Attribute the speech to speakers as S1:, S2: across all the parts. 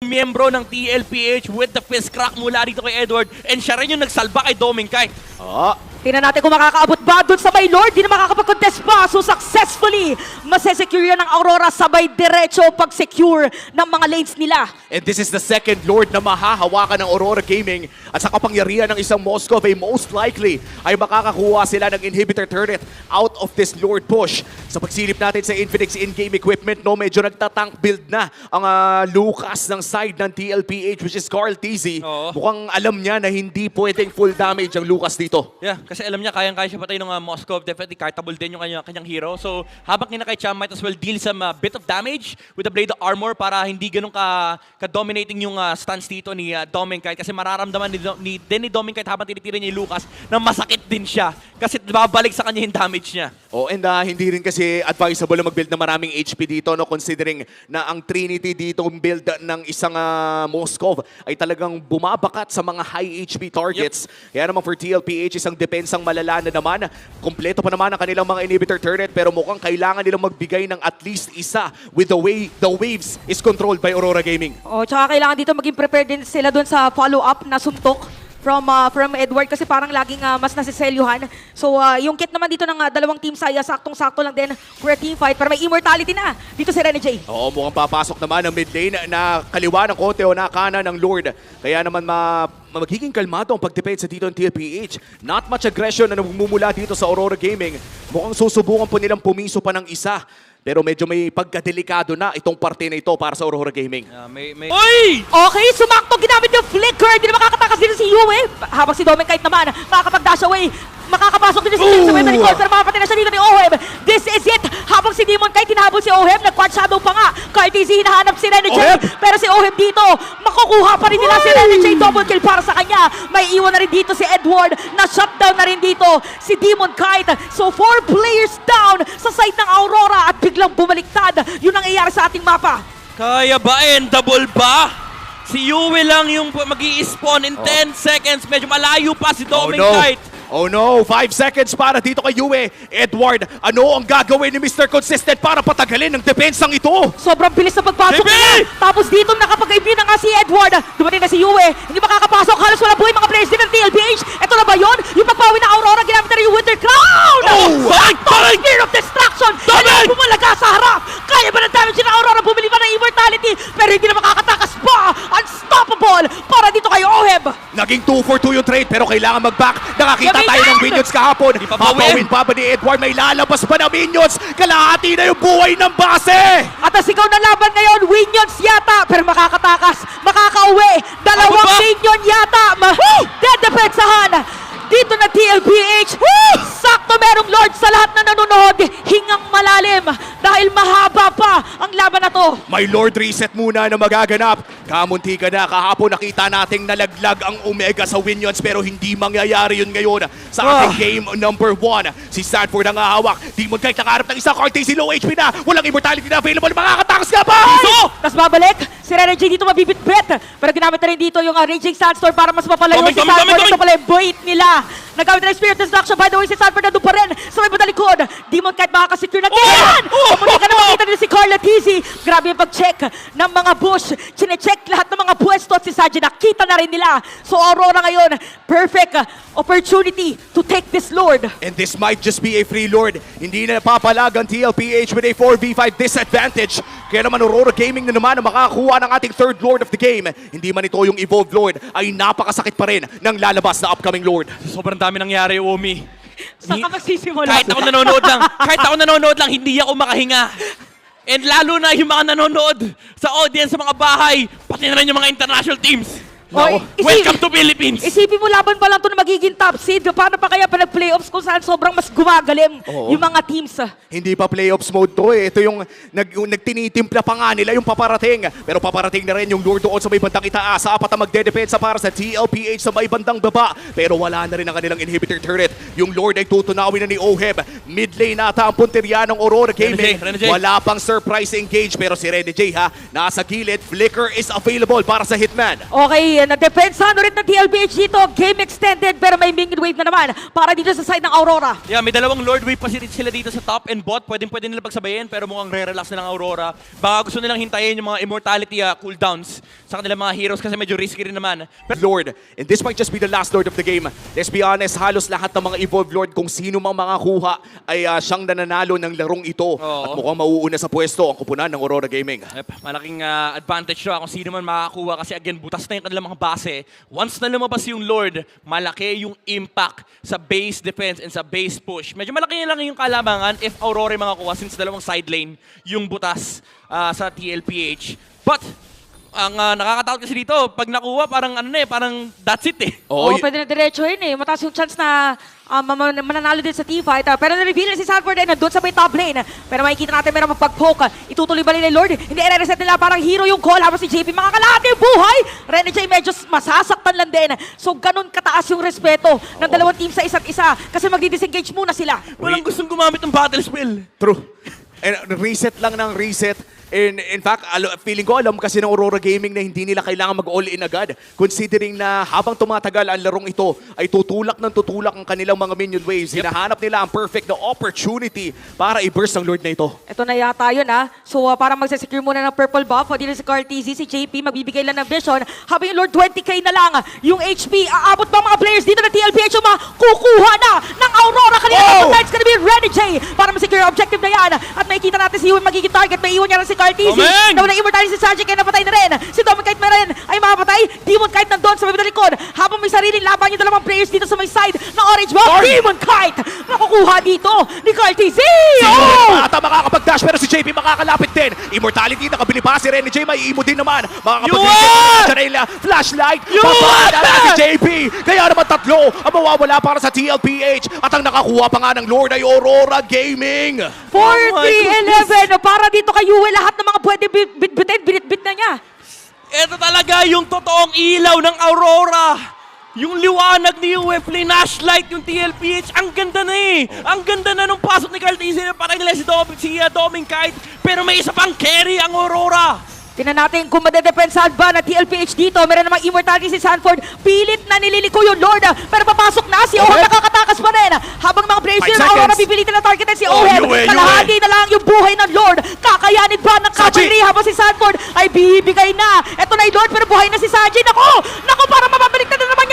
S1: miyembro ng TLPH with the fist crack mula dito kay Edward and siya rin yung nagsalba kay Domingkay.
S2: Ah,
S3: Tingnan natin kung makakaabot ba doon sa may Lord. Di na makakapag-contest pa. So successfully, masesecure yan ng Aurora sabay diretso pag-secure ng mga lanes nila.
S2: and this is the second Lord na mahahawakan ng Aurora Gaming at sa kapangyarihan ng isang Moscow ay most likely ay makakakuha sila ng inhibitor turret out of this Lord push. Sa pagsilip natin sa Infinix in-game equipment, no, medyo nagtatank build na ang ah, Lucas ng side ng TLPH which is Carl TZ.
S1: Oo.
S2: Mukhang alam niya na hindi pwedeng full damage ang Lucas dito.
S1: Yeah, kasi alam niya kayang-kaya siya patay ng uh, Moscow. Definitely kartable din yung kanyang, kanyang hero. So habang kinakay siya, might as well deal some uh, bit of damage with the Blade of Armor para hindi ganun ka, ka-dominating yung uh, stance dito ni uh, Domingkite. Kasi mararamdaman ni, ni, din ni Domingkite habang tinitira niya Lucas na masakit din siya. Kasi babalik sa kanya yung damage niya.
S2: Oh, and ah, hindi rin kasi advisable na mag-build ng maraming HP dito no considering na ang Trinity dito build ng isang ah, Moskov ay talagang bumabakat sa mga high HP targets. Kaya naman for TLPH isang depensang malala na naman. Kompleto pa naman ang kanilang mga inhibitor turret pero mukhang kailangan nilang magbigay ng at least isa with the way the waves is controlled by Aurora Gaming.
S3: O, tsaka kailangan dito maging prepared din sila doon sa follow-up na suntok from uh, from Edward kasi parang laging uh, mas nasiselyuhan. So, uh, yung kit naman dito ng uh, dalawang team saya, saktong-sakto lang din for a team fight. Pero may immortality na dito si Rene J.
S2: Oo, mukhang papasok naman ang mid lane na kaliwa ng konti o na kanan ng Lord. Kaya naman ma magiging kalmado ang pagdepensa dito ng TLPH. Not much aggression na namumula dito sa Aurora Gaming. Mukhang susubukan po nilang pumiso pa ng isa. Pero medyo may pagkadelikado na itong parte na ito para sa Aurora Gaming.
S1: Uh, may, may... Oy!
S3: Okay, sumakto ginamit yung flicker. Hindi na makakatakas dito si Yue. Habang si Domen kahit naman makakapag-dash away. Makakapasok din si Sim sa web record pero makapatay na siya dito ni Oheb. This is it. Habang si Demon kahit tinahabol si Oheb, nag-quad shadow pa nga. Kahit easy hinahanap si Rene J.
S2: Oheb!
S3: Pero si Oheb dito, makukuha pa rin nila si Rene J. Double kill para sa kanya. May iwan na rin dito si Edward. Na-shutdown na rin dito si Demon Kite. So four players down sa side ng Aurora at biglang bumaliktad. Yun ang iyari sa ating mapa.
S1: Kaya ba endable ba? Si Yue lang yung mag spawn in 10 seconds. Medyo malayo pa si
S2: Oh no!
S1: Domingkite.
S2: Oh no! Five seconds para dito kay Yue. Edward, ano ang gagawin ni Mr. Consistent para patagalin ang depensang ito?
S3: Sobrang bilis na pagpasok niya. Tapos dito nakapag-review na nga si Edward. Dumating na si Yue. Hindi makakapasok. Halos wala buhay mga players din ng TLPH. Ito na ba yun? Yung pagpawi na Aurora ginamit na rin yung Winter Crown!
S2: Oh!
S3: Sakto! Spear of Destruction!
S1: Damage!
S3: Kaya bumalaga sa harap! Kaya ba ng damage ng Aurora? Bumili pa ng Immortality pero hindi na makakatakas pa! Unstoppable! Para dito kay Oheb!
S2: Naging 2 for 2 yung trade pero kailangan mag-back. Nakakita tayo ng minions kahapon. Papawin pa ba ni Edward? May lalabas pa na minions. Kalahati na yung buhay ng base.
S3: At ang sigaw ng laban ngayon, Minions yata, pero makakatakas, makakauwi. Dalawang
S1: Ano?
S3: Minion yata, ma dedepensahan. Dito na TLPH. Sakto merong Lord sa lahat na nanonood. Hingang malalim dahil mahaba pa ang laban na to.
S2: May Lord Reset muna na magaganap. Kamunti ka na. Kahapon nakita nating nalaglag ang Omega sa Minions pero hindi mangyayari yun ngayon sa ating
S1: Ah.
S2: game number 1. Si Stanford ang hahawak. Demon Kite nakaharap ng isang card. si low HP na. Walang immortality na available. Makakatakas ka pa!
S1: Piso!
S3: Tapos babalik, si Rene J dito mabibitbit. Pero ginamit na rin dito yung uh, Raging Sandstorm para mas mapalayo si
S1: coming,
S3: Ito pala yung bait nila. Nagamit na Spirit Destruction. By the way, si Sanford nandun pa rin sa may batalikod. Demon kahit makakasecure na ganyan.
S1: Oh!
S3: Kumuli ka na makita din si Carla Tizzy. Grabe yung pag-check ng mga bush. Chine-check lahat ng mga pwesto at si Saji. Nakita na rin nila. So Aurora ngayon, perfect opportunity to take this Lord.
S2: And this might just be a free Lord. Hindi na napapalag ang TLPH with a 4v5 disadvantage. Kaya naman Aurora Gaming na naman ang makakakuha ng ating third Lord of the game. Hindi man ito yung Evolved Lord, ay napakasakit pa rin ng lalabas na upcoming Lord.
S1: Sobrang dami nangyari, Umi.
S3: Saan ka magsisimula?
S1: Kahit ako nanonood lang, kahit ako nanonood lang, hindi ako makahinga. And lalo na yung mga nanonood sa audience sa mga bahay, pati na rin yung mga international teams.
S3: Oy, isip-
S1: Welcome to Philippines!
S3: Isipin mo laban pa lang to na magiging top seed. Paano pa kaya pa nag-playoffs kung saan sobrang mas gumagaling
S2: Oo.
S3: yung mga teams? ah.
S2: Hindi pa playoffs mode to eh. Ito yung, nag, yung nagtinitimpla pa nga nila yung paparating. Pero paparating na rin yung Lord doon sa may bandang itaas. Apat ang magdedepensa para sa TLPH sa may bandang baba. Pero wala na rin ang kanilang inhibitor turret. Yung Lord ay tutunawin na ni Oheb. Mid lane nata ang punterya ng Aurora Gaming.
S1: Rene J, Rene J.
S2: Wala pang surprise engage. Pero si Rene J ha, nasa gilid. Flicker is available para sa Hitman.
S3: Okay, na depensahan ulit ng TLBH dito. Game extended pero may minion wave na naman para dito sa side ng Aurora.
S1: Yeah, may dalawang Lord Wave pa sila dito sa top and bot. Pwedeng pwede nila pagsabayin pero mukhang re-relax na ng Aurora. Baka gusto nilang hintayin yung mga immortality ah, cooldowns sa kanilang mga heroes kasi medyo risky rin naman. Pero
S2: Lord, and this might just be the last Lord of the game. Let's be honest, halos lahat ng mga Evolved Lord, kung sino mang mga kuha, ay ah, siyang nananalo ng larong ito.
S1: Oo.
S2: At mukhang mauuna sa pwesto ang kupunan ng Aurora Gaming.
S1: Yep, malaking ah, advantage siya kung sino man makakakuha kasi again, butas na yung kanilang mga base. Once na lumabas yung Lord, malaki yung impact sa base defense and sa base push. Medyo malaki lang yung kalamangan if Aurora makakuha since dalawang side lane yung butas ah, sa TLPH. But, ang ah, nakakatakot kasi dito, pag nakuha, parang ano na eh, parang that's it eh.
S3: Oo,
S2: y-
S3: pwede na diretso yun eh. Mataas yung chance na ma- mananalo din sa teamfight. Ah, pero na-reveal na si Sanford ay nandun sa may top lane. Pero makikita natin meron magpag-poke. Itutuloy ba nila yung Lord? Hindi i-reset nila. Parang hero yung call. Habang si JP makakalahati yung buhay. Rene J medyo masasaktan lang din. So ganun kataas yung respeto ng dalawang team sa isa't isa. Kasi magdi-disengage muna sila.
S1: Walang gustong gumamit ng battle spell.
S2: True. And uh, reset lang ng reset. In, in fact, alo- feeling ko alam kasi ng Aurora Gaming na hindi nila kailangan mag-all-in agad. Considering na habang tumatagal ang larong ito, ay tutulak ng tutulak ang kanilang mga minion waves. Hinahanap nila ang perfect na opportunity para i-burst ang Lord na ito.
S3: Ito na yata yun ha. So uh, para magsasecure muna ng purple buff, o dito si TZ, si JP, magbibigay lang ng vision. Habang yung Lord 20k na lang, yung HP, aabot ba mga players dito na TLPH yung makukuha na ng Aurora kanina.
S2: Oh!
S3: It's gonna be ready, J, para masecure yung objective na yan. Natin si Ewan magiging target. May iwan niya lang si Carl TZ.
S1: Amen!
S3: Nawala immortality si Sanji, kaya napatay na rin. Si Kite na rin ay mapatay. Demon Kite nandun sa may likod. Habang may sariling laban yung dalawang players dito sa may side ng orange.
S2: Lord!
S3: Demon Kite makukuha dito ni.
S2: Sino
S3: Oh!
S2: rin makakapag-dash pero si JP makakalapit din. Immortality nakabili pa si Renny J. May imo din naman. Makakapag-dash
S1: Yuan!
S2: flashlight. Na si JP. Kaya naman tatlo ang mawawala para sa TLPH. At ang nakakuha pa nga ng Lord ay Aurora Gaming.
S3: 4-3-11 para dito kay Yue lahat ng mga pwede bit- bit-bitin, binit-bit na niya.
S1: Ito talaga yung totoong ilaw ng Aurora. Yung liwanag ni UE flashlight yung TLPH, ang ganda na eh. Ang ganda na nung pasok ni Carl Tizzy. Parang nila si, Dom, si uh, Doming Kite. Pero may isa pang carry ang Aurora.
S3: Tingnan natin kung madedepensahan ba na TLPH dito. Meron namang immortality si Sanford. Pilit na nililiko yung Lord. Pero papasok na si Oheb. nakakatakas pa rin. Habang mga ng Aurora pipilitin na targetin si
S2: Oh. Yue, Yue.
S3: Kalahati na lang yung buhay ng Lord. Kakayanin ba ng cavalry habang si Sanford ay bibigay na. Ito na yung Lord pero buhay na si Saji. Nako! Nako para mababalik na naman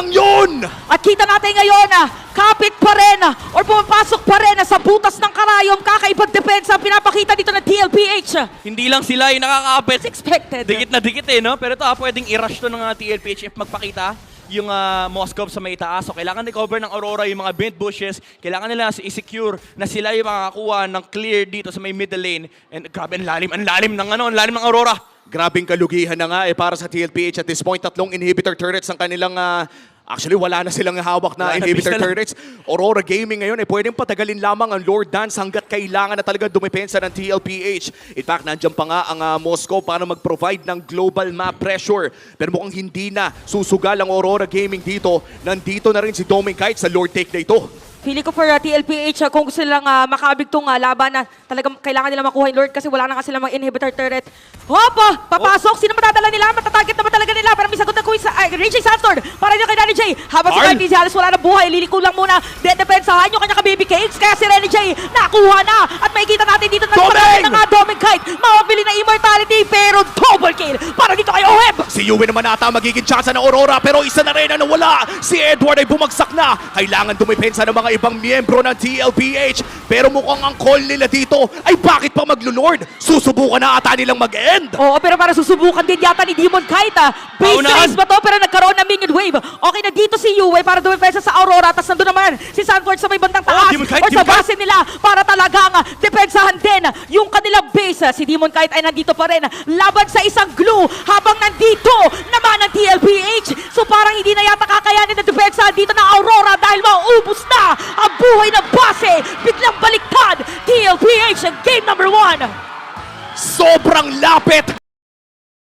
S2: lang yun.
S3: At kita natin ngayon, ah, kapit pa rin ah, or pumapasok pa rin ah, sa butas ng karayom, kakaibang depensa ang pinapakita dito ng TLPH.
S1: Hindi lang sila yung.
S3: It's expected.
S1: Dikit na dikit eh, no? Pero ito ah, pwedeng i-rush to ng TLPH if magpakita yung uh, Moskov sa may taas. So, kailangan i-cover ng Aurora yung mga bent bushes. Kailangan nila i-secure na sila yung makakakuha ng clear dito sa may middle lane. And grabe, ang lalim, ang lalim ng ano, ang lalim ng Aurora.
S2: Grabing kalugihan na nga eh para sa TLPH at this point. Tatlong inhibitor turrets ang kanilang... ah, actually, wala na silang hawak na
S1: Wala
S2: inhibitor
S1: na
S2: turrets. Aurora Gaming ngayon eh pwedeng patagalin lamang ang Lord Dance hanggat kailangan na talaga dumepensa ng TLPH. In fact, nandiyan pa nga ang ah, Moscow para mag-provide ng global map pressure. Pero mukhang hindi na susugal ang Aurora Gaming dito. Nandito na rin si Doming Kite sa Lord Take na ito.
S3: Feeling ko for uh, TLPH, uh, kung gusto nilang uh, makabig tong uh, laban na talagang kailangan nila makuha yung Lord kasi wala na nga silang mga inhibitor turret. Hopa! Papasok! Sino matadala nila? Matatarget na ba talaga nila? Para may sagot na kuwi sa uh, Raging Sandstorm para dito kay Danny J. Habang si
S2: Carl!
S3: Carl Halos wala na buhay. Liliko lang muna. Dedepensahan yung kanya ka-baby cakes. Kaya si Renny J nakuha na. At makikita natin dito na
S2: Doming!
S3: na nga Doming Kite. Mawabili na immortality pero double kill para dito kay Oheb.
S2: Si Yue naman ata magiging tsansa ng Aurora pero isa na rin ang nawala. Si Edward ay bumagsak na. Kailangan dumepensa ng mga ibang miyembro ng TLPH. Pero mukhang ang call nila dito ay bakit pa maglulord? Susubukan na ata nilang mag-end.
S3: Oo, pero para susubukan din yata ni Demon Kite. ah. Base
S1: Paunahan.
S3: race ba to? Pero nagkaroon ng minion wave. Okay na dito si Yue para dumepesa sa Aurora. Tapos nandun naman si Sanford sa may bandang taas.
S1: Oh, Demon Kite,
S3: or sa
S1: Demon
S3: base nila para talagang ah, depensahan din yung kanilang base. Si Demon Kite ay nandito pa rin. Laban sa isang glue habang nandito naman ang TLPH. So parang hindi na yata kakayanin na depensahan dito ng Aurora dahil maubos na ang buhay ng base. Biglang baliktad. TLPH ang game number one.
S2: Sobrang lapit